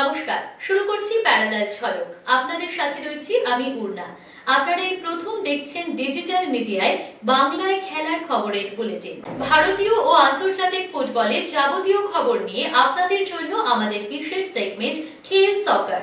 নমস্কার, শুরু করছি প্যারালাল ঝলক আপনাদের সাথে রয়েছি আমি পূর্ণা আপনারা এই প্রথম দেখছেন ডিজিটাল মিডিয়ায় বাংলায় খেলার খবরের বুলেটিন। ভারতীয় ও আন্তর্জাতিক ফুটবলের যাবতীয় খবর নিয়ে আপনাদের জন্য আমাদের বিশেষ সেগমেন্ট খেল সকার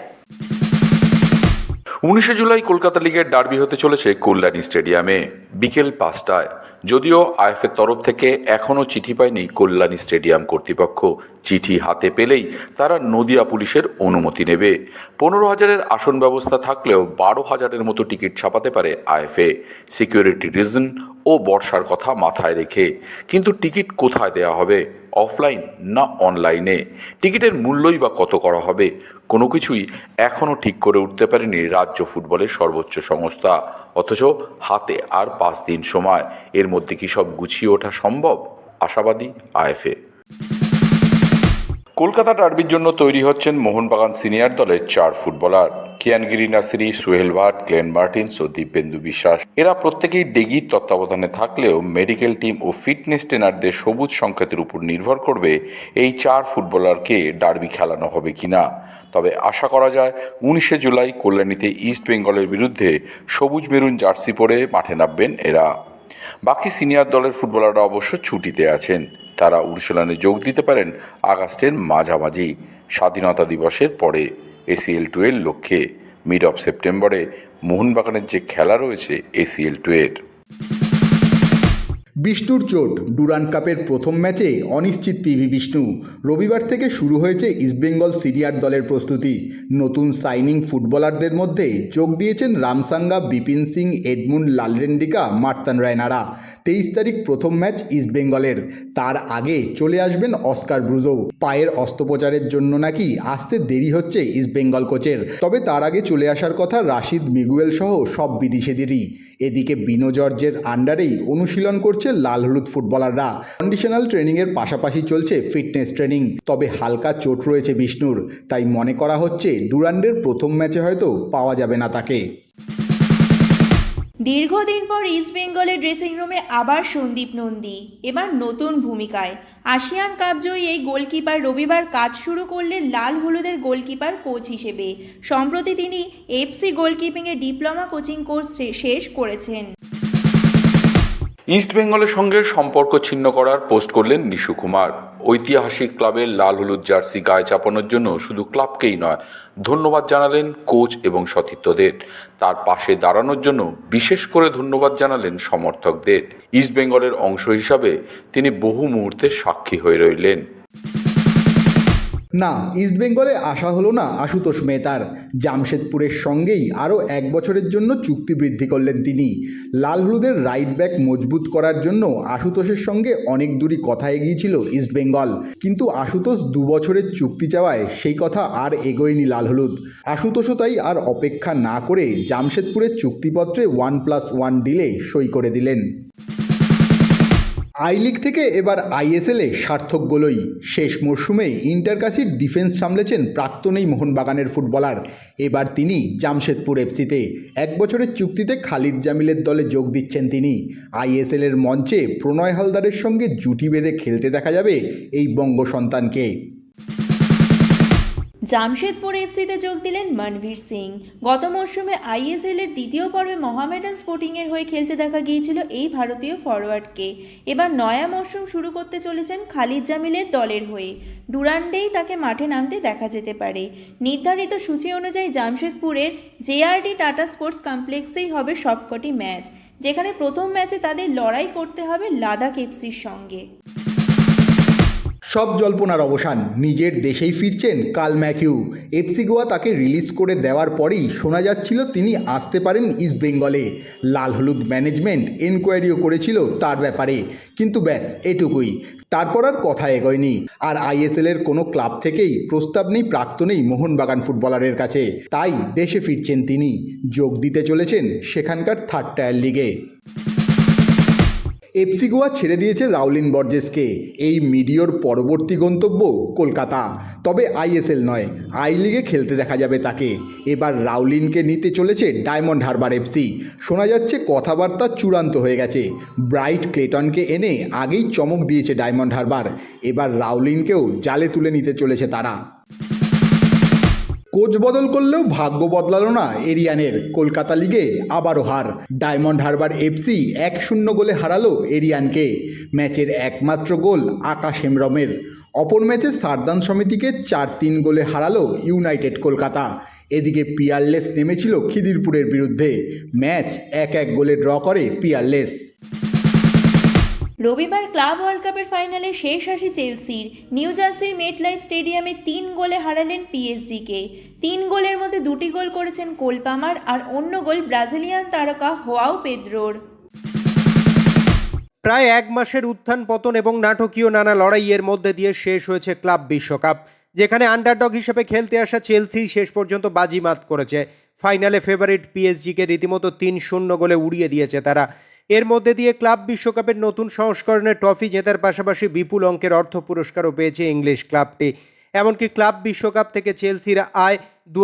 উনিশে জুলাই কলকাতা লিগের ডার্বি হতে চলেছে কল্যাণী স্টেডিয়ামে বিকেল পাঁচটায়। যদিও আইএফের তরফ থেকে এখনও চিঠি পায়নি কল্যাণী স্টেডিয়াম কর্তৃপক্ষ। চিঠি হাতে পেলেই তারা নদিয়া পুলিশের অনুমতি নেবে। পনেরো হাজারের আসন ব্যবস্থা থাকলেও বারো হাজারের মতো টিকিট ছাপাতে পারে আইএফএ। সিকিউরিটি রিজন ও বর্ষার কথা মাথায় রেখে। কিন্তু টিকিট কোথায় দেওয়া হবে? অফলাইন না অনলাইনে? টিকিটের মূল্যই বা কত করা হবে? কোনো কিছুই এখনও ঠিক করে উঠতে পারেনি রাজ্য ফুটবলের সর্বোচ্চ সংস্থা। অথচ হাতে আর পাঁচ দিন সময়। এর মধ্যে কি সব গুছিয়ে ওঠা সম্ভব? আশাবাদী আইএফএ। কলকাতা ডার্বির জন্য তৈরি হচ্ছেন মোহনবাগান সিনিয়র দলের চার footballer. কিয়ানগিরি Nassiri Sohail Bhat, Glan Martins ও দিব্যেন্দু বিশ্বাস। এরা প্রত্যেকেই ডেগির তত্ত্বাবধানে থাকলেও মেডিকেল টিম ও ফিটনেস ট্রেনারদের সবুজ সংকেতের উপর নির্ভর করবে এই চার ফুটবলারকে ডার্বি খেলানো হবে কিনা। তবে আশা করা যায়, উনিশে জুলাই কল্যাণীতে ইস্ট বেঙ্গলের বিরুদ্ধে সবুজ মেরুন জার্সি পরে মাঠে নামবেন এরা। বাকি সিনিয়র দলের ফুটবলাররা অবশ্য ছুটিতে আছেন। তারা অনুশীলনে যোগ দিতে পারেন আগস্টের মাঝামাঝি স্বাধীনতা দিবসের পরে এসিএল টুয়ের লক্ষ্যে। মিড অফ সেপ্টেম্বরে মোহনবাগানের যে খেলা রয়েছে এসিএল টুয়ের বিষ্ণুর চোট, ডুরান কাপের প্রথম ম্যাচে অনিশ্চিত পিভি বিষ্ণু। রবিবার থেকে শুরু হয়েছে ইস্টবেঙ্গল সিনিয়র দলের প্রস্তুতি। নতুন সাইনিং ফুটবলারদের মধ্যে যোগ দিয়েছেন রামসাঙ্গা, বিপিন সিং এডমুন লালরেন্ডিকা, মার্তান রায়নারা। তেইশ তারিখ প্রথম ম্যাচ ইস্টবেঙ্গলের তার আগে চলে আসবেন অস্কার ব্রুজো। পায়ের অস্ত্রোপচারের জন্য নাকি আসতে দেরি হচ্ছে ইস্টবেঙ্গল কোচের। তবে তার আগে চলে আসার কথা রাশিদ মিগুয়েল সহ সব বিদেশিদেরই। এদিকে বিনোজর্জের আন্ডারেই অনুশীলন করছে লাল হলুদ ফুটবলাররা। কন্ডিশনাল ট্রেনিংয়ের পাশাপাশি চলছে ফিটনেস ট্রেনিং, তবে হালকা চোট রয়েছে বিষ্ণুর, তাই মনে করা হচ্ছে ডুরান্ডের প্রথম ম্যাচে হয়তো পাওয়া যাবে না তাকে। দীর্ঘদিন পর ইস্ট বেঙ্গলের ড্রেসিং রুমে আবার সন্দীপ নন্দী। এবার নতুন ভূমিকায়। আসিয়ান কাপ জয়ী এই গোলকিপার রবিবার কাজ শুরু করলেন লাল হলুদের গোলকিপার কোচ হিসেবে। সম্প্রতি তিনি এফসি গোলকিপিংয়ে ডিপ্লোমা কোচিং কোর্স শেষ করেছেন। ইস্ট বেঙ্গলের সঙ্গে সম্পর্ক ছিন্ন করার পোস্ট করলেন নিশু কুমার। ঐতিহাসিক ক্লাবের লাল হলুদ জার্সি গায়ে চাপানোর জন্য শুধু ক্লাবকেই নয়, ধন্যবাদ জানালেন কোচ এবং সতীর্থদের। তার পাশে দাঁড়ানোর জন্য বিশেষ করে ধন্যবাদ জানালেন সমর্থকদের। ইস্ট বেঙ্গলের অংশ হিসাবে তিনি বহু মুহূর্তে সাক্ষী হয়ে রইলেন। না ইস্টবেঙ্গলে আসা হলো না আশুতোষ মেহতার। জামশেদপুরের সঙ্গেই আরও এক বছরের জন্য চুক্তি বৃদ্ধি করলেন তিনি। লাল হলুদের রাইট ব্যাক মজবুত করার জন্য আশুতোষের সঙ্গে অনেক দূরই কথা এগিয়েছিল ইস্টবেঙ্গল কিন্তু আশুতোষ দু বছরের চুক্তি চাওয়ায় সেই কথা আর এগোয়নি লাল হলুদ। আশুতোষও তাই আর অপেক্ষা না করে জামশেদপুরের চুক্তিপত্রে ওয়ান প্লাস ওয়ান ডিলে সই করে দিলেন। আই লিগ থেকে এবার আইএসএলে সার্থক গোলই। শেষ মরশুমে ইন্টার কাছির ডিফেন্স সামলেছেন প্রাক্তনেই মোহনবাগানের ফুটবলার। এবার তিনি জামশেদপুর এফসিতে। এক বছরের চুক্তিতে খালিদ জামিলের দলে যোগ দিচ্ছেন তিনি। আইএসএলের মঞ্চে প্রণয় হালদারের সঙ্গে জুটি বেঁধে খেলতে দেখা যাবে এই বঙ্গ সন্তানকে জামশেদপুর এফসিতে যোগ দিলেন মনভীর সিং। গত মরশুমে আইএসএল এর দ্বিতীয় পর্বে মোহামেডান স্পোর্টিংয়ের হয়ে খেলতে দেখা গিয়েছিল এই ভারতীয় ফরওয়ার্ডকে এবার নয়া মরশুম শুরু করতে চলেছেন খালিদ জামিলের দলের হয়ে। ডুরান্ডেই তাকে মাঠে নামতে দেখা যেতে পারে। নির্ধারিত সূচি অনুযায়ী জামশেদপুরের জেআরডি টাটা স্পোর্টস কমপ্লেক্সেই হবে সবকটি ম্যাচ, যেখানে প্রথম ম্যাচে তাদের লড়াই করতে হবে লাদাখ এফসির সঙ্গে। সব জল্পনার অবসান। নিজের দেশেই ফিরছেন কাল ম্যাকিউ এফসি গোয়া তাকে রিলিজ করে দেওয়ার পরেই শোনা যাচ্ছিল তিনি আসতে পারেন ইস্ট বেঙ্গলে। লাল হলুদ ম্যানেজমেন্ট এনকোয়ারিও করেছিল তার ব্যাপারে। কিন্তু ব্যাস, এটুকুই। তারপর আর কথা এগোয়নি। আর আইএসএলের কোনো ক্লাব থেকেই প্রস্তাব নেই প্রাক্তনেই মোহনবাগান ফুটবলারের কাছে। তাই দেশে ফিরছেন তিনি। যোগ দিতে চলেছেন সেখানকার থার্ড টায়ার লিগে এফসি গোয়া ছেড়ে দিয়েছে রাউলিন বর্জেসকে। এই মিডিওর পরবর্তী গন্তব্য কলকাতা। তবে আইএসএল নয়, আই লিগে খেলতে দেখা যাবে তাকে। এবার রাউলিনকে নিতে চলেছে ডায়মন্ড হারবার এফসি। শোনা যাচ্ছে কথাবার্তা চূড়ান্ত হয়ে গেছে। ব্রাইট ক্লেটনকে এনে আগেই চমক দিয়েছে ডায়মন্ড হারবার। এবার রাউলিনকেও জালে তুলে নিতে চলেছে তারা। কোচ বদল করলেও ভাগ্য বদলালো না এরিয়ানের। কলকাতা লিগে আবারও হার। ডায়মন্ড হারবার এফসি এক শূন্য গোলে হারালো এরিয়ানকে। ম্যাচের একমাত্র গোল আকাশ হেমরমের অপর ম্যাচে সারদান সমিতিকে চার তিন গোলে হারালো ইউনাইটেড কলকাতা। এদিকে পিয়ারলেস নেমেছিল খিদিরপুরের বিরুদ্ধে। ম্যাচ এক এক গোলে ড্র করে পিয়ারলেস। রবিবার ক্লাব ওয়ার্ল্ড কাপের ফাইনালে শেষ হাসি চেলসির। নিউ জার্সির মেট লাইফ স্টেডিয়ামে তিন গোলে হারালেন পিএসজিকে তিন গোলের মধ্যে দুটি গোল করেছেন কোলপামার আর অন্য গোল ব্রাজিলিয়ান তারকা হোয়াও পেদ্রোর। প্রায় এক মাসের উত্থান পতন এবং নাটকীয় নানা লড়াইয়ের মধ্যে দিয়ে শেষ হয়েছে ক্লাব বিশ্বকাপ, যেখানে আন্ডারডগ হিসেবে খেলতে আসা চেলসি শেষ পর্যন্ত বাজিমাত করেছে। ফাইনালে ফেভারিট পিএসজিকে রীতিমতো তিন শূন্য গোলে উড়িয়ে দিয়েছে তারা। এর মধ্যে দিয়ে ক্লাব বিশ্বকাপের নতুন সংস্করণে ট্রফি জেতার পাশাপাশি বিপুল অঙ্কের অর্থ পুরস্কারও পেয়েছে ইংলিশ ক্লাবটি। এমনকি ক্লাব বিশ্বকাপ থেকে চেলসির আয় দু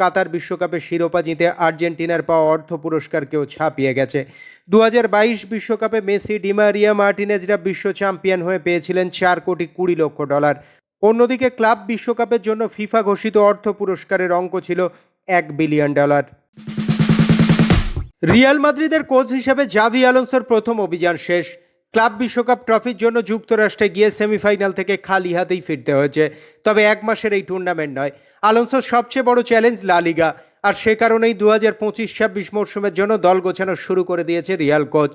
কাতার বিশ্বকাপের শিরোপা জিতে আর্জেন্টিনার পাওয়া অর্থ পুরস্কারকেও ছাপিয়ে গেছে। দু বিশ্বকাপে মেসি ডিমারিয়া মার্টিনেজরা বিশ্ব চ্যাম্পিয়ন হয়ে পেয়েছিলেন চার কোটি কুড়ি লক্ষ ডলার। অন্যদিকে ক্লাব বিশ্বকাপের জন্য ফিফা ঘোষিত অর্থ পুরস্কারের অঙ্ক ছিল এক বিলিয়ন ডলার। রিয়াল মাদ্রিদের কোচ হিসেবে জাভি আলোনসোর প্রথম অভিযান শেষ। ক্লাব বিশ্বকাপ ট্রফির জন্য যুক্তরাষ্ট্রে গিয়ে সেমিফাইনাল থেকে খালি হাতেই ফিরতে হয়েছে। তবে এক মাসের এই টুর্নামেন্ট নয়। আলোনসোর সবচেয়ে বড় চ্যালেঞ্জ লা লিগা। আর সে কারণেই দু হাজার পঁচিশ ছাব্বিশ মরশুমের জন্য দল গোছানো শুরু করে দিয়েছে রিয়াল কোচ।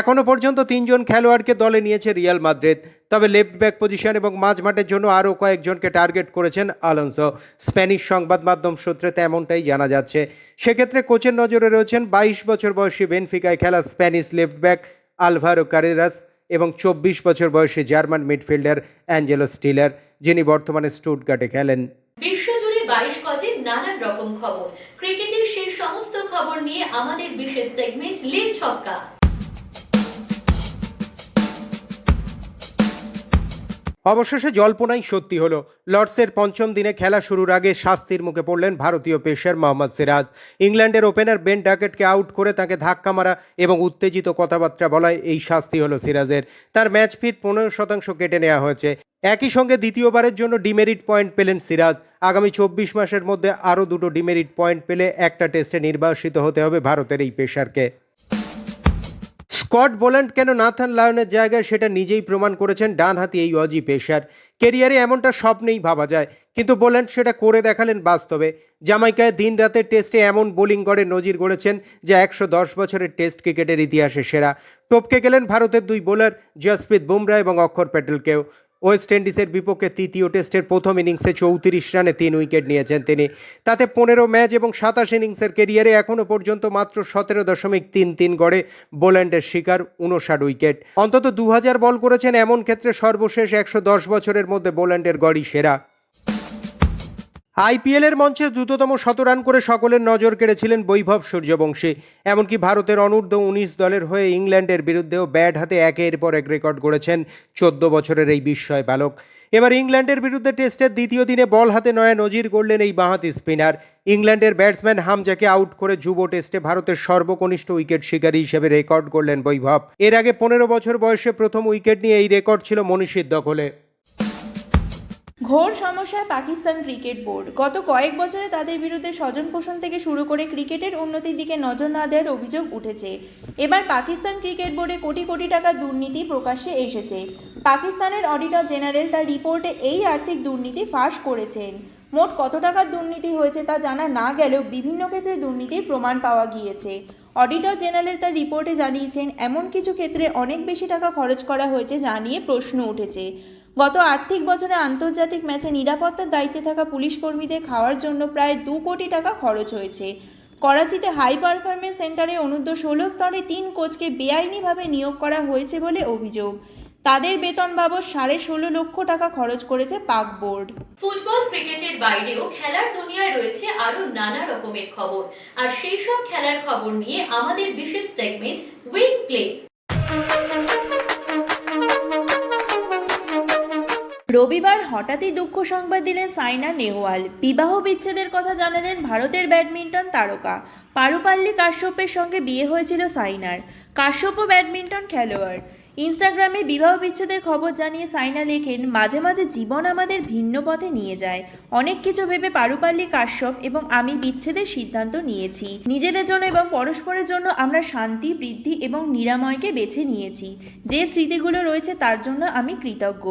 এখনও পর্যন্ত তিনজন খেলোয়াড়কে দলে নিয়েছে রিয়াল মাদ্রিদ। তবে লেফট ব্যাক পজিশন এবং মাঝ মাঠের জন্য আরও কয়েকজনকে টার্গেট করেছেন আলোনসো। স্প্যানিশ সংবাদ মাধ্যম সূত্রে তেমনটাই জানা যাচ্ছে। সেক্ষেত্রে কোচের নজরে রয়েছেন বাইশ বছর বয়সী বেনফিকায় খেলা Spanish left back Alvaro Carreras. এবং চব্বিশ বছর বয়সী জার্মান মিডফিল্ডার অ্যাঞ্জেলো স্টিলার, যিনি বর্তমানে স্টুটগার্টে খেলেন। বিশ্বজুড়ে বাইশ গজে নানান রকম খবর। ক্রিকেটের সেই সমস্ত খবর নিয়ে আমাদের বিশেষ সেগমেন্ট লিল ছক্কা। অবশেষে জল্পনাই সত্যি হলো। লর্ডসের পঞ্চম দিনে খেলা শুরুর আগে শাস্তির মুখে পড়লেন ভারতীয় পেশার মোহাম্মদ সিরাজ। ইংল্যান্ডের ওপেনার বেন ডাকেটকে আউট করে তাকে ধাক্কা মারা এবং উত্তেজিত কথাবার্তা বলায় এই শাস্তি হলো সিরাজের। তার ম্যাচ ফিট পনেরো শতাংশ কেটে নেওয়া হয়েছে। একই সঙ্গে দ্বিতীয়বারের জন্য ডিমেরিট পয়েন্ট পেলেন সিরাজ। আগামী চব্বিশ মাসের মধ্যে আরও দুটো ডিমেরিট পয়েন্ট পেলে একটা টেস্টে নির্বাসিত হতে হবে ভারতের এই পেসারকে। স্কট বোল্যান্ড কেন নাথান লায়নের জায়গায় সেটা নিজেই প্রমাণ করেছেন ডানহাতি এই অজি পেশার কেরিয়ারে এমনটা স্বপ্নেই ভাবা যায়, কিন্তু বোল্যান্ড সেটা করে দেখালেন বাস্তবে। জামাইকায় দিন রাতে টেস্টে এমন বোলিং গড়ে নজির গড়েছেন যা একশো দশ বছরের টেস্ট ক্রিকেটের ইতিহাসে সেরা। টপকে গেলেন ভারতের দুই বোলার জসপ্রীত বুমরা এবং অক্ষর প্যাটেলকেও। ওয়েস্ট ইন্ডিজের বিপক্ষে তৃতীয় টেস্টের প্রথম ইনিংসে চৌত্রিশ রানে তিন উইকেট নিয়েছেন তিনি। তাতে পনেরো ম্যাচ এবং সাতাশ ইনিংসের কেরিয়ারে এখনও পর্যন্ত মাত্র সতেরো দশমিক তিন তিন গড়ে বোল্যান্ডের শিকার উনষাট উইকেট। অন্তত দু হাজার বল করেছেন এমন ক্ষেত্রে সর্বশেষ একশো দশ বছরের মধ্যে বোল্যান্ডের গড়ি সেরা। আইপিএলের মঞ্চে দ্রুততম শতরান করে সকলের নজর কেড়েছিলেন বৈভব সূর্যবংশী। এমনকি ভারতের অনূর্ধ্ব উনিশ দলের হয়ে ইংল্যান্ডের বিরুদ্ধেও ব্যাট হাতে একের পর এক রেকর্ড গড়েছেন চোদ্দ বছরের এই বিস্ময় বালক। এবার ইংল্যান্ডের বিরুদ্ধে টেস্টের দ্বিতীয় দিনে বল হাতে নয়া নজির গড়লেন এই বাঁহাতি স্পিনার। ইংল্যান্ডের ব্যাটসম্যান হামজাকে আউট করে যুব টেস্টে ভারতের সর্বকনিষ্ঠ উইকেট শিকারী হিসেবে রেকর্ড করলেন বৈভব। এর আগে পনেরো বছর বয়সে প্রথম উইকেট নিয়ে এই রেকর্ড ছিল মনীষীর দখলে। ঘোর সমস্যায় পাকিস্তান ক্রিকেট বোর্ড। গত কয়েক বছরে তাদের বিরুদ্ধে স্বজন পোষণ থেকে শুরু করে ক্রিকেটের উন্নতির দিকে নজর না দেওয়ার অভিযোগ উঠেছে। এবার পাকিস্তান ক্রিকেট বোর্ডে কোটি কোটি টাকার দুর্নীতি প্রকাশ্যে এসেছে। পাকিস্তানের অডিটর জেনারেল তার রিপোর্টে এই আর্থিক দুর্নীতি ফাঁস করেছেন। মোট কত টাকার দুর্নীতি হয়েছে তা জানা না গেলেও বিভিন্ন ক্ষেত্রে দুর্নীতির প্রমাণ পাওয়া গিয়েছে। অডিটর জেনারেল তার রিপোর্টে জানিয়েছেন, এমন কিছু ক্ষেত্রে অনেক বেশি টাকা খরচ করা হয়েছে যা নিয়ে প্রশ্ন উঠেছে। গত আর্থিক বছরে আন্তর্জাতিক ম্যাচে নিরাপত্তার দায়িত্বে থাকা পুলিশ কর্মীদের খাওয়ার জন্য প্রায় দু কোটি টাকা খরচ হয়েছে। করাচিতে হাই পারফরমেন্স সেন্টারে অনূর্ধ্ব ষোলো স্তরে তিন কোচকে বেআইনিভাবে নিয়োগ করা হয়েছে বলে অভিযোগ। তাদের বেতন বাবদ সাড়ে ষোলো লক্ষ টাকা খরচ করেছে পাক বোর্ড। ফুটবল, ক্রিকেটের বাইরেও খেলার দুনিয়ায় রয়েছে আরও নানা রকমের খবর। আর সেই সব খেলার খবর নিয়ে আমাদের বিশেষ সেগমেন্ট উইং প্লে রবিবার হঠাৎই দুঃখ সংবাদ দিলেন সাইনা নেহওয়াল। বিবাহ বিচ্ছেদের কথা জানালেন ভারতের ব্যাডমিন্টন তারকা। পারুপাল্লি কাশ্যপের সঙ্গে বিয়ে হয়েছিল সাইনার। কাশ্যপও ব্যাডমিন্টন খেলোয়াড়। ইনস্টাগ্রামে বিবাহ বিচ্ছেদের খবর জানিয়ে সাইনা লেখেন, মাঝে মাঝে জীবন আমাদের ভিন্ন পথে নিয়ে যায়। অনেক কিছু ভেবে পারুপাল্লি কাশ্যপ এবং আমি বিচ্ছেদের সিদ্ধান্ত নিয়েছি। নিজেদের জন্য এবং পরস্পরের জন্য আমরা শান্তি, বৃদ্ধি এবং নিরাময়কে বেছে নিয়েছি। যে স্মৃতিগুলো রয়েছে তার জন্য আমি কৃতজ্ঞ।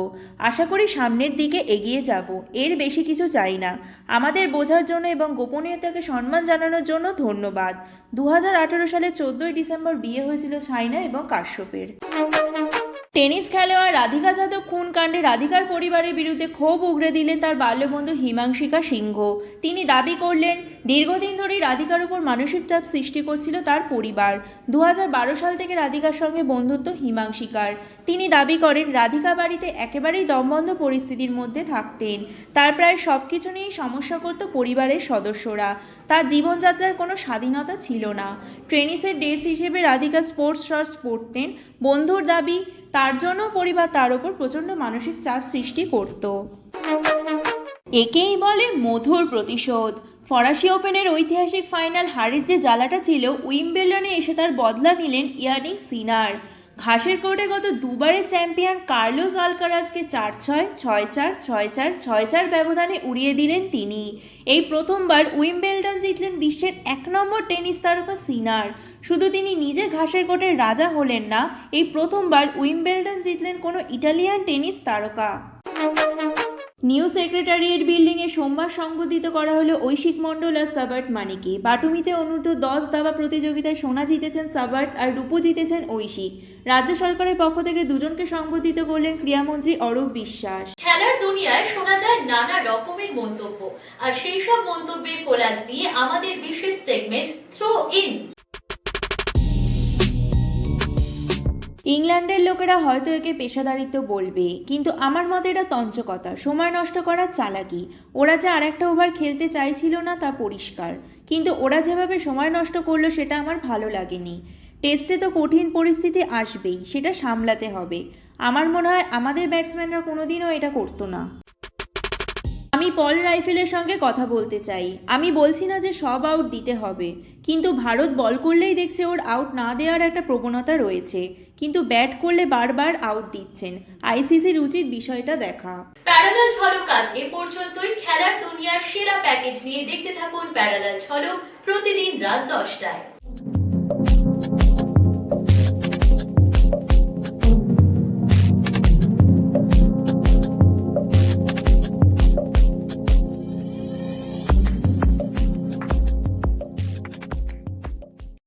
আশা করি সামনের দিকে এগিয়ে যাব। এর বেশি কিছু চাই না। আমাদের বোঝার জন্য এবং গোপনীয়তাকে সম্মান জানানোর জন্য ধন্যবাদ। দু সালের চোদ্দোই ডিসেম্বর বিয়ে হয়েছিল সাইনা এবং কাশ্যপের। টেনিস খেলোয়াড় রাধিকা যাদব খুন কাণ্ডে রাধিকার পরিবারের বিরুদ্ধে ক্ষোভ উগরে দিলেন তার বাল্যবন্ধু হিমাংশিকা সিংহ? তিনি দাবি করলেন, দীর্ঘদিন ধরেই রাধিকার উপর মানসিক চাপ সৃষ্টি করছিল তার পরিবার। দু হাজার বারো সাল থেকে রাধিকার সঙ্গে বন্ধুত্ব হিমাংশিকার। তিনি দাবি করেন, রাধিকা বাড়িতে একেবারেই দমবন্ধ পরিস্থিতির মধ্যে থাকতেন। তার প্রায় সব কিছু নিয়েই সমস্যা করত পরিবারের সদস্যরা। তার জীবনযাত্রার কোনো স্বাধীনতা ছিল না। টেনিসের ডেস হিসেবে রাধিকা স্পোর্টস শর্টস পরতেন। বন্ধুর দাবি তার জন্য পরিবার তার ওপর প্রচণ্ড মানসিক চাপ সৃষ্টি করত। একেই বলে মধুর প্রতিশোধ। ফরাসি ওপেনের ঐতিহাসিক ফাইনাল হারের যে জ্বালাটা ছিল, উইম্বেলনে এসে তার বদলা নিলেন ইয়ানি সিনার। ঘাসের কোর্টে গত দুবারের চ্যাম্পিয়ন কার্লোস আলকারাজকে চার ছয় ছয় চার ছয় চার ছয় চার ব্যবধানে উড়িয়ে দিলেন তিনি। এই প্রথমবার উইম্বেলডন জিতলেন বিশ্বের এক নম্বর টেনিস তারকা সিনার। শুধু তিনি নিজে ঘাসের কোর্টের রাজা হলেন না, এই প্রথমবার উইম্বেলডন জিতলেন কোনো ইটালিয়ান টেনিস তারকা। নিউ সেক্রেটারিয়েট বিল্ডিংয়ে সোমবার সংবোধিত করা হলো ঐশিক মণ্ডল আর সাবার্ট মানিকে। বাটুমিতে অনূর্ধ্ব দশ দাবা প্রতিযোগিতায় সোনা জিতেছেন সাবার্ট আর রূপো জিতেছেন ঐশিক। রাজ্য সরকারের পক্ষ থেকে দুজনকে সংবর্ধিত করলেন ক্রীড়ামন্ত্রী অরূপ বিশ্বাস। খেলার দুনিয়ায় শোনা যায় নানা রকমের মন্তব্য। আর সেই সব মন্তব্যের কোলাজ নিয়ে আমাদের বিশেষ সেগমেন্ট থ্রো ইন ইংল্যান্ডের লোকেরা হয়তো একে পেশাদারিত্ব বলবে, কিন্তু আমার মতে এটা তঞ্চকতা সময় নষ্ট করার চালাকি। ওরা যে আরেকটা ওভার খেলতে চাইছিল না তা পরিষ্কার, কিন্তু ওরা যেভাবে সময় নষ্ট করল সেটা আমার ভালো লাগেনি। টেস্টে তো কঠিন পরিস্থিতি আসবেই, সেটা সামলাতে হবে। আমার মনে হয় আমাদের ব্যাটসম্যানরা কোনোদিনও এটা করতো না। আমি পল রাইফেলের সঙ্গে কথা বলতে চাই। আমি বলছি না যে সব আউট দিতে হবে, কিন্তু ভারত বল করলেই দেখছে ওর আউট না দেওয়ার একটা প্রবণতা রয়েছে। কিন্তু ব্যাট করলে বারবার আউট দিচ্ছেন। আইসিসির উচিত বিষয়টা দেখা। প্যারালাল ঝলক আজ এ পর্যন্তই। খেলার দুনিয়ার সেরা প্যাকেজ নিয়ে দেখতে থাকুন প্যারালাল ঝলক প্রতিদিন রাত দশটায়।